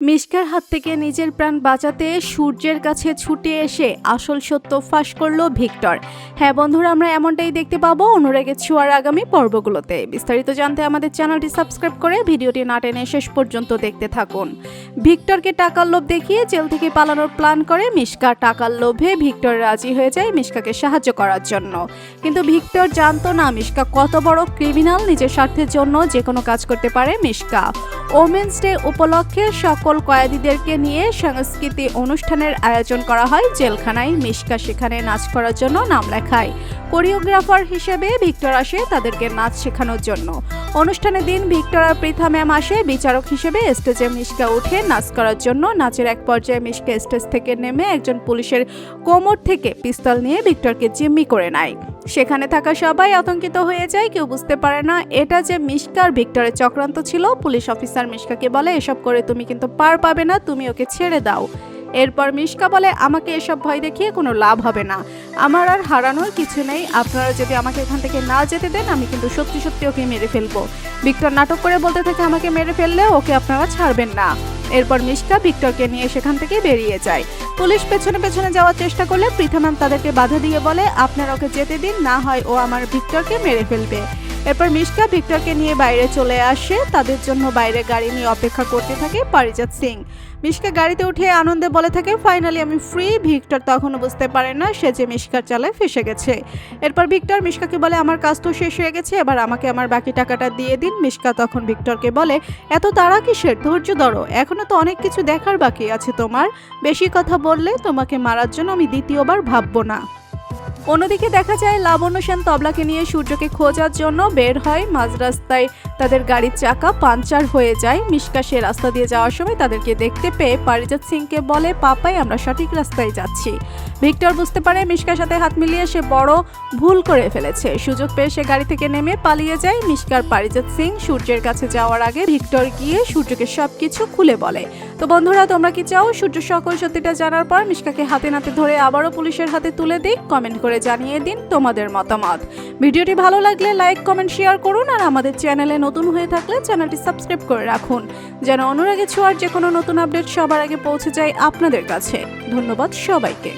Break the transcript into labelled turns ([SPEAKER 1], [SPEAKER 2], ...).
[SPEAKER 1] মিশকার হাত থেকে নিজের প্রাণ বাঁচাতে সূর্যের কাছে ছুটে এসে আসল সত্য ফাঁস করল ভিক্টর। হ্যাঁ বন্ধুরা, আমরা এমনটাই দেখতে পাবো অনুরাগের ছোঁয়ার আগামী পর্বগুলোতে। বিস্তারিত জানতে আমাদের চ্যানেলটি সাবস্ক্রাইব করে ভিডিওটি না টেনে শেষ পর্যন্ত দেখতে থাকুন। ভিক্টরকে টাকার লোভ দেখিয়ে জেল থেকে পালানোর প্ল্যান করে মিশকা টাকার লোভে ভিক্টর রাজি হয়ে যায় মিশকাকে সাহায্য করার জন্য। কিন্তু ভিক্টর জানতো না মিশকা কত বড় ক্রিমিনাল নিজের স্বার্থের জন্য যে কোনো কাজ করতে পারে মিশকা। ওমেন্স ডে উপলক্ষে সকল কয়েদিদেরকে নিয়ে সংস্কৃতি অনুষ্ঠানের আয়োজন করা হয় জেলখানায়। মিশকা সেখানে নাচ করার জন্য নাম লেখায়। কোরিওগ্রাফার হিসেবে ভিক্টর আসে তাদেরকে নাচ শেখানোর জন্য। অনুষ্ঠানের দিন ভিক্টর পৃথা ম্যাম আসে বিচারক হিসেবে স্টেজে মিশকা উঠে নাচ করার জন্য। নাচের এক পর্যায়ে মিশকা স্টেজ থেকে নেমে একজন পুলিশের কোমর থেকে পিস্তল নিয়ে ভিক্টরকে জিম্মি করে নেয়। সেখানে থাকা সবাই আতঙ্কিত হয়ে যায়, কেউ বুঝতে পারে না। এটা যে মিশকার ভিক্টরের চক্রান্ত ছিল, পুলিশ অফিসার মিশকাকে বলে, এসব করে তুমি কিন্তু পার পাবে না, তুমি ওকে ছেড়ে দাও। এরপর মিশকা বলে, আমাকে এসব ভয় দেখিয়ে কোনো লাভ হবে না। আমার আর হারানোর কিছু নেই। আপনারা যদি আমাকে এখান থেকে না যেতে দেন, আমি কিন্তু সত্যি সত্যি ওকে মেরে ফেলব। ভিক্টর নাটক করে বলতে থাকে, আমাকে মেরে ফেললে ওকে আপনারা ছাড়বেন না। এরপর মিশকা ভিক্টরকে নিয়ে সেখান থেকে বেরিয়ে যায়। পুলিশ পেছনে পেছনে যাওয়ার চেষ্টা করলে পৃথা ম্যাম তাদেরকে বাধা দিয়ে বলে, আপনার ওকে যেতে দিন, না হয় ও আমার ভিক্টরকে মেরে ফেলবে। এরপর মিশকা ভিক্টরকে নিয়ে বাইরে চলে আসে। তাদের জন্য বাইরে গাড়ি নিয়ে অপেক্ষা করতে থাকে পারিজাত সিং। মিশকা গাড়িতে উঠে আনন্দে বলে থাকে ফাইনালি আমি ফ্রি ভিক্টর তখনও বুঝতে পারে না সে যে মিশকার চালে ফেসে গেছে। এরপর ভিক্টর মিশকাকে বলে, আমার কাজ তো শেষ হয়ে গেছে, এবার আমাকে আমার বাকি টাকাটা দিয়ে দিন। মিশকা তখন ভিক্টরকে বলে, এত তাড়া কিসের? ধৈর্য ধরো। এখনও তো অনেক কিছু দেখার বাকি আছে তোমার। বেশি কথা বললে তোমাকে মারার জন্য আমি দ্বিতীয়বার ভাববো না। অন্যদিকে দেখা যায়, লাবণ্য সেন তবলাকে নিয়ে সূর্যকে খোঁজার জন্য বের হয় মাঝ রাস্তায় তাদের গাড়ির চাকা পাঞ্চার হয়ে যায়। মিশকা সে রাস্তা দিয়ে যাওয়ার সময় তাদেরকে দেখতে পেয়ে পারিজাত সিংকে বলে, পাপাই, আমরা সঠিক রাস্তায় যাচ্ছি। ভিক্টর বুঝতে পারে মিশকার সাথে হাত মিলিয়ে সে বড় ভুল করে ফেলেছে। সুযোগ পেয়ে সে গাড়ি থেকে নেমে পালিয়ে যায় মিশকার পারিজাত সিং। সূর্যের কাছে যাওয়ার আগে ভিক্টর গিয়ে সূর্যকে সবকিছু খুলে বলে। তো বন্ধুরা, তোমরা কি চাও? সূর্য সকল সত্যিটা জানার পর মিশকাকে হাতে নাতে ধরে আবারও পুলিশের হাতে তুলে দিক কমেন্ট করে জানিয়ে দিন তোমাদের মতামত। ভিডিওটি ভালো লাগলে লাইক কমেন্ট শেয়ার করুন আর আমাদের চ্যানেলে নতুন হয়ে থাকলে চ্যানেলটি সাবস্ক্রাইব করে রাখুন, যেন অনুরাগে ছোঁয়ার যে কোনো নতুন আপডেট সবার আগে পৌঁছে যায় আপনাদের কাছে। ধন্যবাদ সবাইকে।